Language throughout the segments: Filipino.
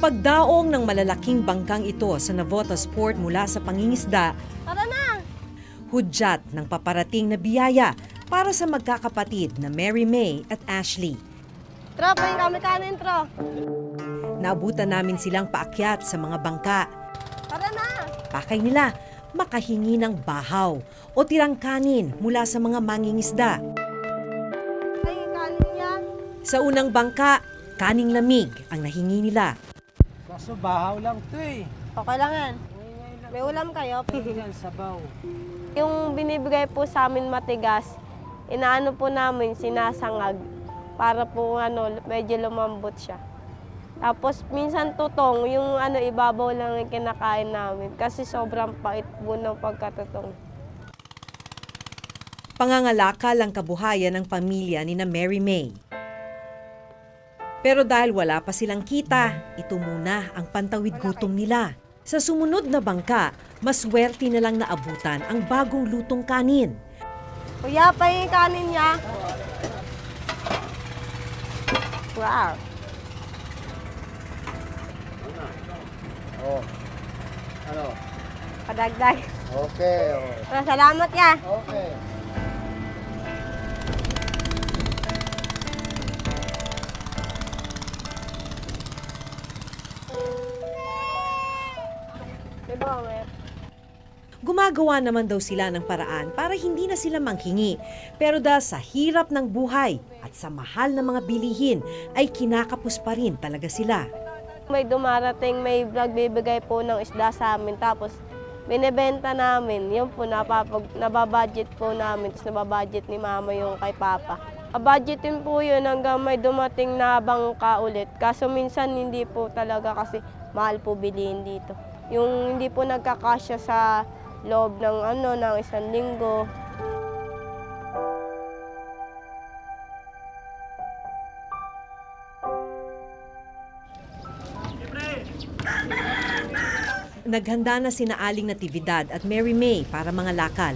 pagdaong ng malalaking bangkang ito sa Navotas Port mula sa pangingisda, Tara na! hudyat ng paparating na biyaya para sa magkakapatid na Mary May at Ashley. Tro, pahin kami kanin, Tro. Naabutan namin silang paakyat sa mga bangka. Tara na! Pakay nila makahingi ng bahaw o tirang kanin mula sa mga mangingisda. Pahin kanin niya. Sa unang bangka, kaning lamig ang nahingi nila. Kaso bahaw lang to eh. Okay lang yan. May ulam kayo. Yan, sabaw. Yung binibigay po sa amin matigas, inaano po namin, sinasangag para po ano, medyo lumambot siya. Tapos minsan tutong, yung ano, ibabaw lang yung kinakain namin kasi sobrang pait po ng pagkatutong. Pangangalakal ang kabuhayan ng pamilya ni na Mary May. Pero dahil wala pa silang kita, ito muna ang pantawid gutom nila. Sa sumunod na bangka, maswerte na lang naabutan ang bagong lutong kanin. Kuya, pahin kanin niya. Wow. Oh. Ano? Padagdag. Okay. Oh. Salamat ya. Okay. Gumagawa naman daw sila ng paraan para hindi na sila manghingi. Pero dahil sa hirap ng buhay at sa mahal na mga bilihin, ay kinakapos pa rin talaga sila. May dumarating, may nagbibigay po ng isda sa amin. Tapos, binibenta namin. Yun po, napapag, nababudget po namin. Tapos nababudget ni mama yung kay papa. Budgetin po yun hanggang may dumating na bangka ulit. Kaso minsan hindi po talaga kasi mahal po bilihin dito. Yung hindi po nagkakasya sa loob ng ano ng isang linggo. Naghanda na sina Aling Natividad at Mary May para mga lakal.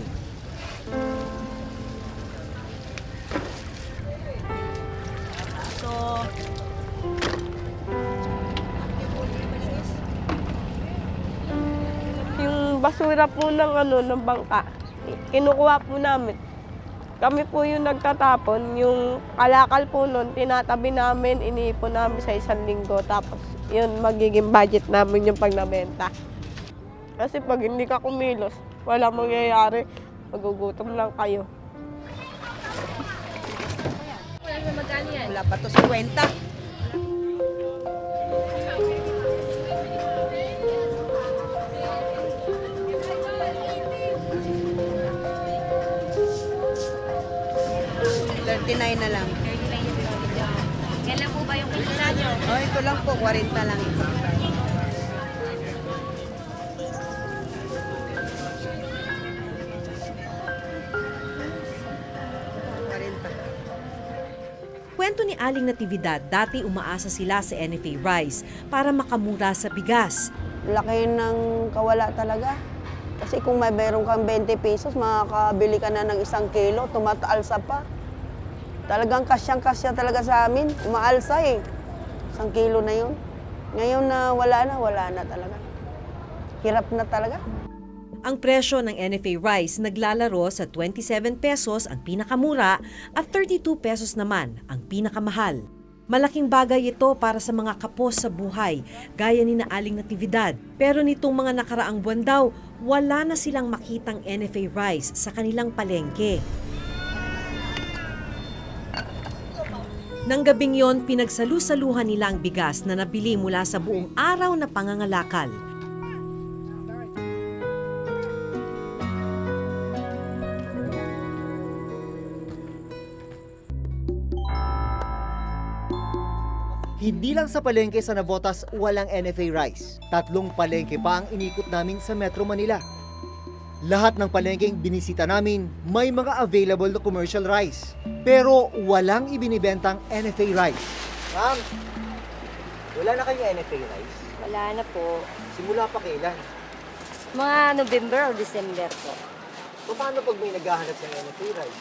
Basura po ng ano ng bangka, kinukuha po namin. Kami po yung nagtatapon, yung kalakal po nun, tinatabi namin, iniipon namin sa isang linggo. Tapos yun, magiging budget namin yung pagnabenta. Kasi pag hindi ka kumilos, wala mangyayari. Magugutom lang kayo. Wala pa to 50. Thirty-nine na lang. Kailan po ba yung kilala nyo? Oh, ito lang po, 40 lang ito. Kwento ni Aling Natividad, dati umaasa sila sa NFA Rice para makamura sa bigas. laki ng kawala talaga. Kasi kung may meron kang 20 pesos, makakabili ka na ng isang kilo, tumataalsa pa. Talagang kasyang-kasya talaga sa amin. Umaalsa eh. Isang kilo na yun. Ngayon na wala na, wala na talaga. Hirap na talaga. Ang presyo ng NFA Rice naglalaro sa 27 pesos ang pinakamura at 32 pesos naman ang pinakamahal. Malaking bagay ito para sa mga kapos sa buhay, gaya ni na Aling Natividad. Pero nitong mga nakaraang buwan daw, wala na silang makitang NFA Rice sa kanilang palengke. Nang gabing yon, pinagsalu-saluhan nila ang bigas na nabili mula sa buong araw na pangangalakal. Hindi lang sa palengke sa Navotas walang NFA rice. Tatlong palengke pa ang inikot namin sa Metro Manila. Lahat ng palengkeng binisita namin may mga available na commercial rice. Pero walang ibinibentang NFA rice. Ma'am, wala na kayong NFA rice? Wala na po. Simula pa kailan? Mga November o December po. Paano pag may naghahanap ng NFA rice?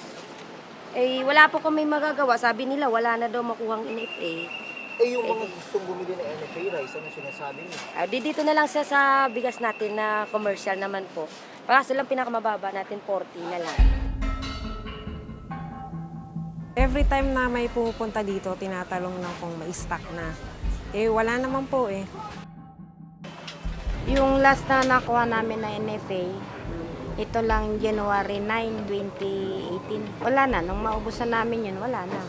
Eh, wala po kami magagawa. Sabi nila, wala na daw makuhang NFA. Eh yung mga gustong bumili ng NFA rice, ano sinasabi niyo? Ah, di dito na lang siya sa bigas natin na commercial naman po. Kaso lang pinakamababa natin 40 na lang. Every time na may pumupunta dito, tinatalong na kung may stock na. Eh, wala naman po eh. Yung last na nakuha namin na NFA, ito lang January 9, 2018. Wala na, nung maubusan namin yun, wala na.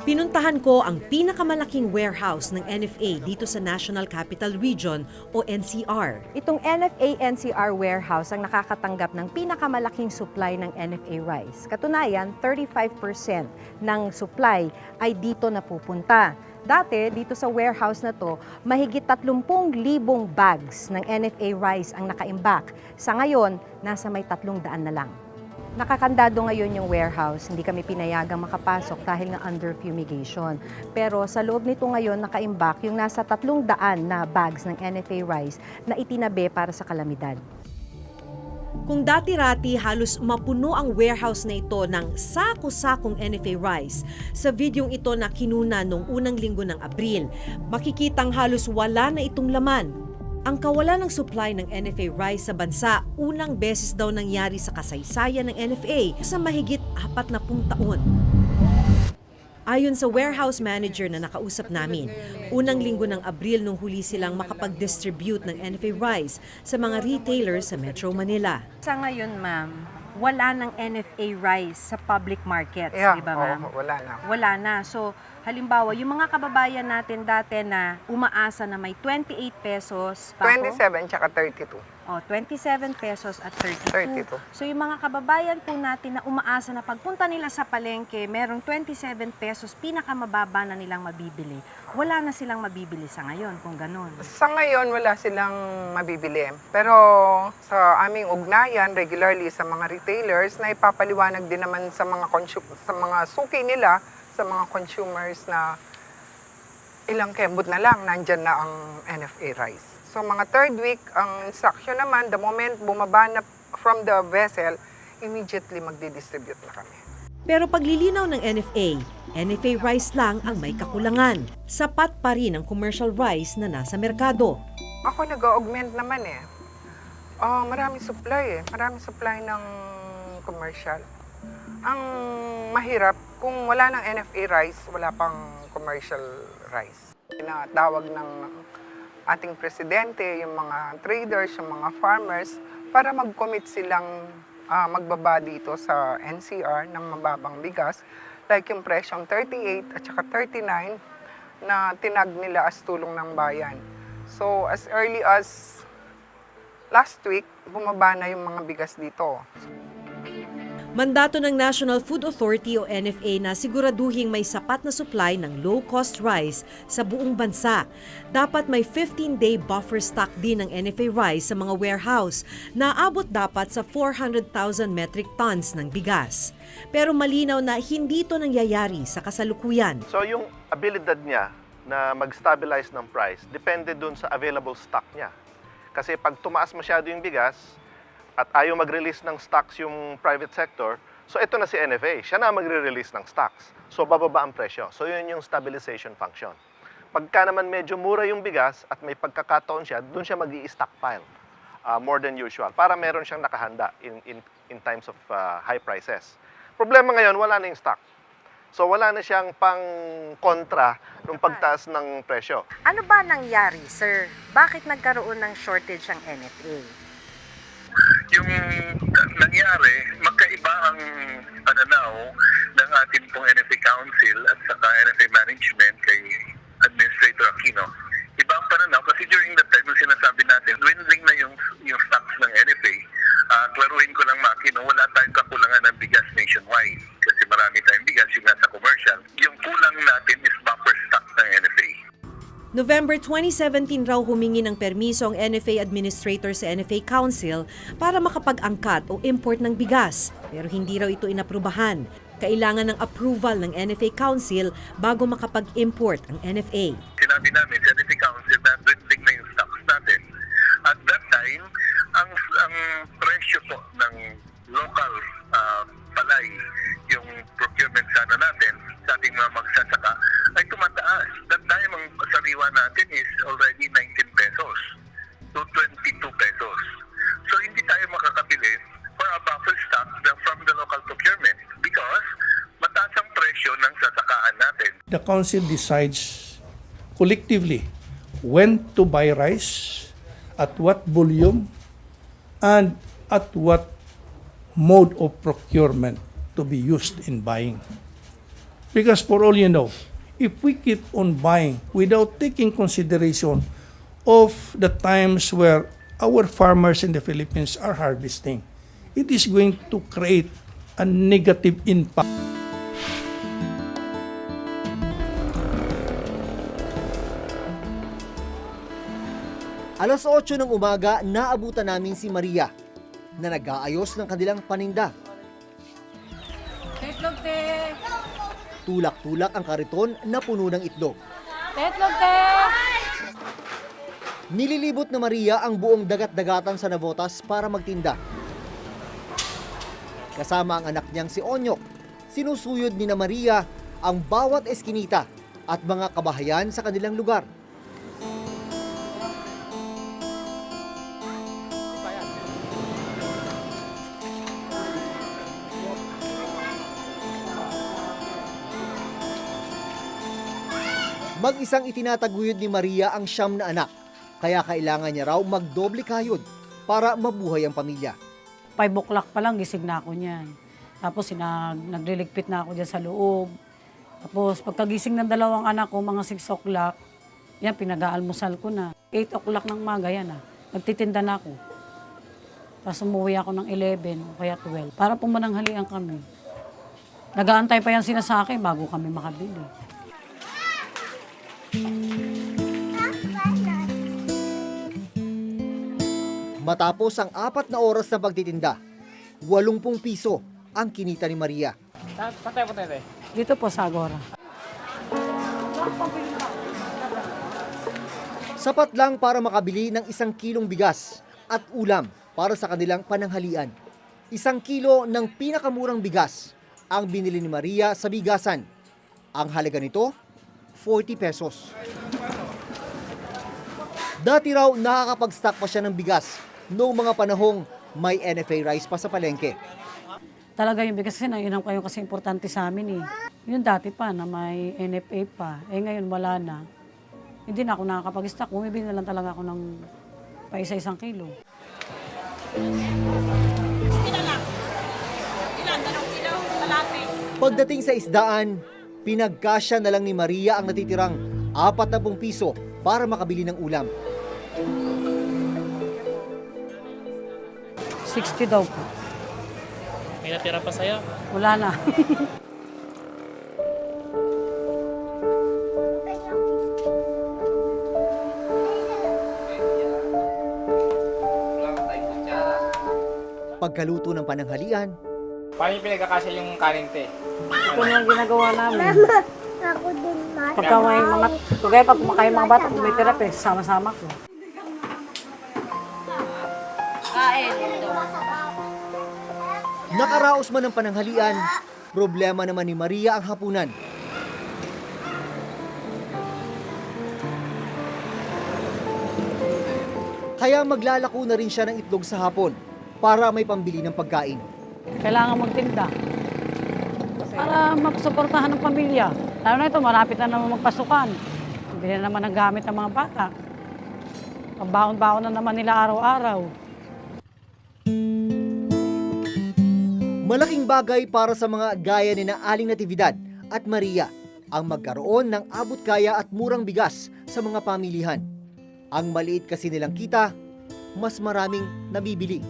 Pinuntahan ko ang pinakamalaking warehouse ng NFA dito sa National Capital Region o NCR. Itong NFA NCR warehouse ang nakakatanggap ng pinakamalaking supply ng NFA rice. Katunayan, 35% ng supply ay dito napupunta. Dati, dito sa warehouse na to, mahigit 30,000 bags ng NFA rice ang nakaimbak. Sa ngayon, nasa may 300 na lang. Nakakandado ngayon yung warehouse, hindi kami pinayagang makapasok dahil nga under fumigation. Pero sa loob nito ngayon nakaimbak yung nasa 300 na bags ng NFA rice na itinabi para sa kalamidad. Kung dati-rati halos mapuno ang warehouse na ito ng sako-sakong NFA rice, sa videong ito na kinuna noong unang linggo ng Abril, makikitang halos wala na itong laman. Ang kawalan ng supply ng NFA rice sa bansa, unang beses daw nangyari sa kasaysayan ng NFA sa mahigit apat na pung taon. Ayon sa warehouse manager na nakausap namin, unang linggo ng Abril nung huli silang makapag-distribute ng NFA rice sa mga retailers sa Metro Manila. Sa ngayon, ma'am, wala ng NFA rice sa public markets, di ba ma'am? wala na. Wala na. So, halimbawa, yung mga kababayan natin dati na umaasa na may 28 pesos, bako, 27 tsaka 32. Oh, 27 pesos at 32. 32. So, yung mga kababayan po natin na umaasa na pagpunta nila sa palengke, merong 27 pesos, pinakamababa na nilang mabibili. Wala na silang mabibili sa ngayon kung ganun. Sa ngayon, wala silang mabibili. Pero sa aming ugnayan, regularly sa mga retailers, na ipapaliwanag din naman sa mga, sa mga suki nila, sa mga consumers na ilang kembot na lang, nandyan na ang NFA rice. So mga third week, ang instruction naman, the moment bumaba na from the vessel, immediately magdi-distribute na kami. Pero paglilinaw ng NFA, NFA rice lang ang may kakulangan. Sapat pa rin ang commercial rice na nasa merkado. Ako nag-augment naman eh. Oh, maraming supply eh. Maraming supply ng commercial. Ang mahirap, kung wala ng NFA rice, wala pang commercial rice. Tinatawag ng ating presidente, yung mga traders, yung mga farmers, para mag-commit silang ah, magbaba dito sa NCR ng mababang bigas. Like yung presyong 38 at saka 39 na tinag nila as tulong ng bayan. So as early as last week, bumaba na yung mga bigas dito. Mandato ng National Food Authority o NFA na siguraduhing may sapat na supply ng low-cost rice sa buong bansa. Dapat may 15-day buffer stock din ng NFA rice sa mga warehouse na abot dapat sa 400,000 metric tons ng bigas. Pero malinaw na hindi ito nangyayari sa kasalukuyan. So yung abilidad niya na mag-stabilize ng price depende dun sa available stock niya. Kasi pag tumaas masyado yung bigas at ayaw mag-release ng stocks yung private sector, so ito na si NFA, siya na magre-release ng stocks. So bababa ang presyo. So yun yung stabilization function. Pagka naman medyo mura yung bigas at may pagkakataon siya, dun siya mag stockpile uh, more than usual para meron siyang nakahanda in, in, in times of uh, high prices. Problema ngayon, wala na yung stock. So wala na siyang pang kontra nung pagtaas ng presyo. Ano ba nangyari, sir? Bakit nagkaroon ng shortage ang NFA? Yung nangyari, magkaiba ang pananaw ng ating pong NFA Council at saka NFA Management kay Administrator Aquino. Iba ang pananaw kasi during that time, yung sinasabi natin, dwindling na yung, yung stocks ng NFA. Ah, klaruhin ko lang Makino, wala tayong kakulangan ng bigas nationwide kasi marami tayong bigas yung nasa commercial. Yung kulang natin is buffer stock ng NFA. November 2017 raw humingi ng permiso ang NFA Administrator sa NFA Council para makapag-angkat o import ng bigas, pero hindi raw ito inaprubahan. Kailangan ng approval ng NFA Council bago makapag-import ang NFA. Sinabi namin sa NFA Council na dwindling na yung stocks natin. At that time, ang, ang presyo po ng local uh, palay, yung procurement sana natin sa ating mga magsasaka, ay tumataas. That time, karaniwan natin is already 19 pesos to 22 pesos. So hindi tayo makakabili for a buffer stock from the local procurement because mataas ang presyo ng sasakaan natin. The council decides collectively when to buy rice, at what volume, and at what mode of procurement to be used in buying. Because for all you know, if we keep on buying without taking consideration of the times where our farmers in the Philippines are harvesting, it is going to create a negative impact. Alas 8 ng umaga, naabutan namin si Maria na nag-aayos ng kanilang paninda. Tetlog, te! Tulak-tulak ang kariton na puno ng itlog. Tetlog, te! Nililibot na Maria ang buong dagat-dagatan sa Navotas para magtinda. Kasama ang anak niyang si Onyok, sinusuyod ni na Maria ang bawat eskinita at mga kabahayan sa kanilang lugar. Mag-isang itinataguyod ni Maria ang siyam na anak, kaya kailangan niya raw magdoble kayod para mabuhay ang pamilya. 5 o'clock pa lang, gising na ako niyan. Tapos sinag, nagliligpit na ako dyan sa loob. Tapos pagkagising ng dalawang anak ko, mga 6 o'clock, yan, pinag-aalmusal ko na. 8 o'clock ng maga, yan ah. Nagtitinda na ako. Tapos umuwi ako ng 11 o kaya 12 para pumananghalian kami. Nagaantay pa yan sila sa akin bago kami makabili. Matapos ang apat na oras na pagtitinda, 80 piso ang kinita ni Maria. Dito po sa Agora. Sapat lang para makabili ng isang kilong bigas at ulam para sa kanilang pananghalian. Isang kilo ng pinakamurang bigas ang binili ni Maria sa bigasan. Ang halaga nito, 40 pesos. Dati raw nakakapag-stock pa siya ng bigas noong mga panahong may NFA rice pa sa palengke. Talaga yung bigas kasi nainom kayo kasi importante sa amin eh. Yung dati pa na may NFA pa, eh ngayon wala na. Hindi na ako nakakapag-stock. Bumibili na lang talaga ako ng pa isa-isang kilo. Pagdating sa isdaan, pinagkasya na lang ni Maria ang natitirang 40 piso para makabili ng ulam. 60 daw po. May natira pa sa'yo? Wala na. Pagkaluto ng pananghalian, Paano yung pinagkakasya yung kanin, te? Ito na ang ginagawa namin. Pagka may mga, kaya pag kumakain mga bata, kung may eh, sama-sama ko. nakaraos man ang pananghalian, problema naman ni Maria ang hapunan. Kaya maglalako na rin siya ng itlog sa hapon para may pambili ng pagkain. Kailangan magtinda. Para mapasuportahan ng pamilya. Lalo na ito, marapit na naman magpasukan. Bili na naman ng gamit ng mga bata. Pagbaon-baon na naman nila araw-araw. Malaking bagay para sa mga gaya ni na Aling Natividad at Maria ang magkaroon ng abot kaya at murang bigas sa mga pamilihan. Ang maliit kasi nilang kita, mas maraming nabibili.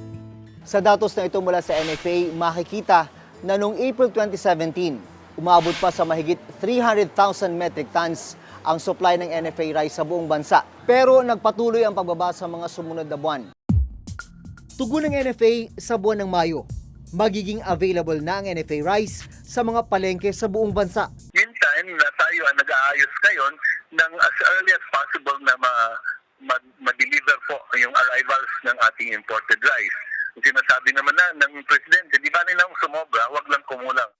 Sa datos na ito mula sa NFA, makikita na noong April 2017, umabot pa sa mahigit 300,000 metric tons ang supply ng NFA rice sa buong bansa. Pero nagpatuloy ang pagbaba sa mga sumunod na buwan. Tugon ng NFA sa buwan ng Mayo, magiging available na ang NFA rice sa mga palengke sa buong bansa. Meantime, na tayo ang nag-aayos ngayon ng as early as possible na ma, ma, ma-deliver po yung arrivals ng ating imported rice. Sinasabi naman na ng Presidente, di ba nilang sumobra, wag lang kumulang.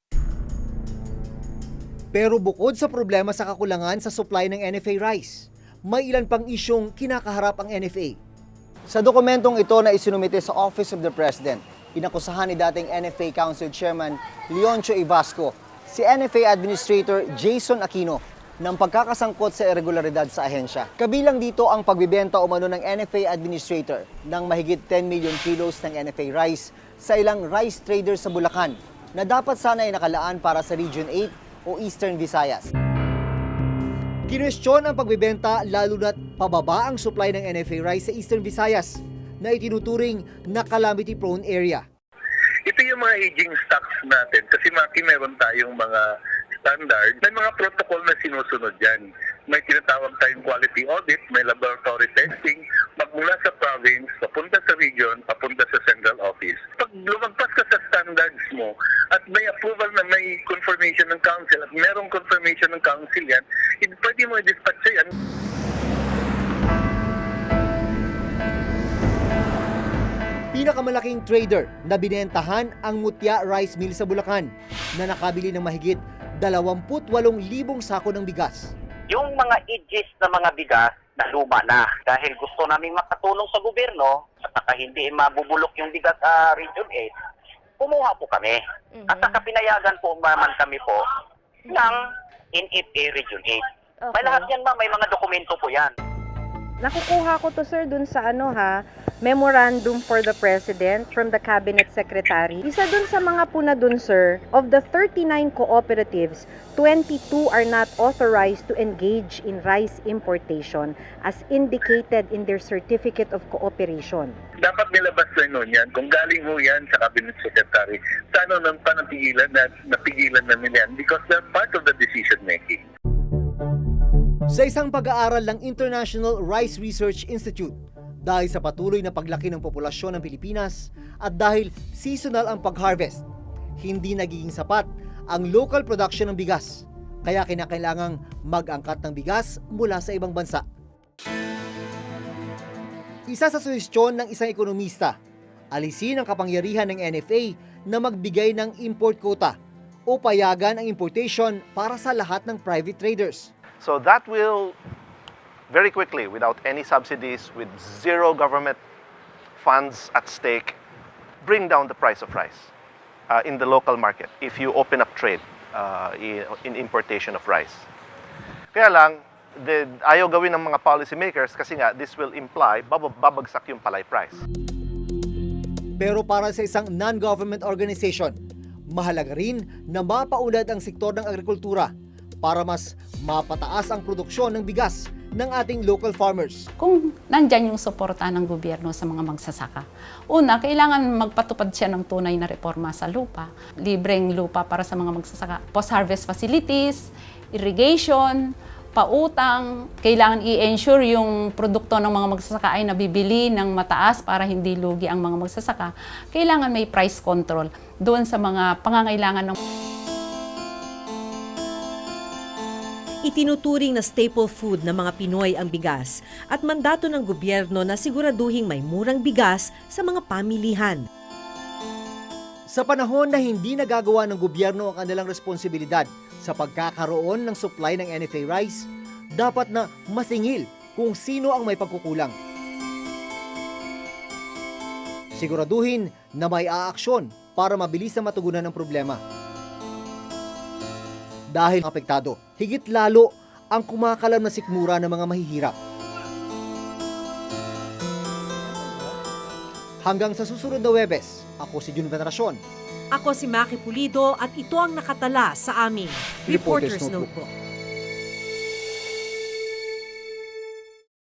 Pero bukod sa problema sa kakulangan sa supply ng NFA rice, may ilan pang isyong kinakaharap ang NFA. Sa dokumentong ito na isinumite sa Office of the President, inakusahan ni dating NFA Council Chairman Leoncio Ibasco si NFA Administrator Jason Aquino ng pagkakasangkot sa irregularidad sa ahensya. Kabilang dito ang pagbibenta umano ng NFA Administrator ng mahigit 10 million kilos ng NFA rice sa ilang rice traders sa Bulacan na dapat sana ay nakalaan para sa Region 8 o Eastern Visayas. Kinwestiyon ang pagbibenta lalo na't pababa ang supply ng NFA rice sa Eastern Visayas na itinuturing na calamity-prone area. Ito yung mga aging stocks natin kasi Maki meron tayong mga standard. May mga protocol na sinusunod yan. May tinatawag tayong quality audit, may laboratory testing, magmula sa province, papunta sa region, papunta sa central office. Pag lumagpas ka sa standards mo at may approval na may confirmation ng council at merong confirmation ng council yan, pwede mo i-dispatch yan. Pinakamalaking trader na binentahan ang Mutya Rice Mill sa Bulacan na nakabili ng mahigit 28,000 sako ng bigas. yung mga edges na mga bigas na luma na. Dahil gusto namin makatulong sa gobyerno at saka hindi mabubulok yung bigas sa Region 8, kumuha po kami. At saka pinayagan po naman kami po ng NFA Region 8. May lahat yan ma'am, may mga dokumento po yan. Nakukuha ko to sir dun sa ano ha, memorandum for the president from the cabinet secretary. Isa dun sa mga puna dun sir, of the 39 cooperatives, 22 are not authorized to engage in rice importation as indicated in their certificate of cooperation. dapat nilabas na nun yan. Kung galing ho yan sa cabinet secretary, sana nang panapigilan na napigilan na nila yan because they're part of the decision making. Sa isang pag-aaral ng International Rice Research Institute, dahil sa patuloy na paglaki ng populasyon ng Pilipinas at dahil seasonal ang pag-harvest, hindi nagiging sapat ang local production ng bigas. Kaya kinakailangang mag-angkat ng bigas mula sa ibang bansa. Isa sa suhestyon ng isang ekonomista, alisin ang kapangyarihan ng NFA na magbigay ng import quota o payagan ang importation para sa lahat ng private traders. So that will very quickly, without any subsidies, with zero government funds at stake, bring down the price of rice uh, in the local market if you open up trade uh, in, importation of rice. Kaya lang, the, ayaw gawin ng mga policymakers kasi nga this will imply babagsak yung palay price. Pero para sa isang non-government organization, mahalaga rin na mapaunlad ang sektor ng agrikultura para mas mapataas ang produksyon ng bigas ng ating local farmers. kung nandyan yung suporta ng gobyerno sa mga magsasaka. Una, kailangan magpatupad siya ng tunay na reforma sa lupa. Libreng lupa para sa mga magsasaka. Post-harvest facilities, irrigation, pautang. Kailangan i-ensure yung produkto ng mga magsasaka ay nabibili ng mataas para hindi lugi ang mga magsasaka. Kailangan may price control doon sa mga pangangailangan ng Itinuturing na staple food ng mga Pinoy ang bigas at mandato ng gobyerno na siguraduhing may murang bigas sa mga pamilihan. Sa panahon na hindi nagagawa ng gobyerno ang kanilang responsibilidad sa pagkakaroon ng supply ng NFA rice, dapat na masingil kung sino ang may pagkukulang. Siguraduhin na may aaksyon para mabilis na matugunan ang problema. Dahil apektado, higit lalo ang kumakalam na sikmura ng mga mahihirap. Hanggang sa susunod na Webes, ako si Jun Veneracion. Ako si Maki Pulido at ito ang nakatala sa aming Reporter's Reporter's Notebook. Notebook.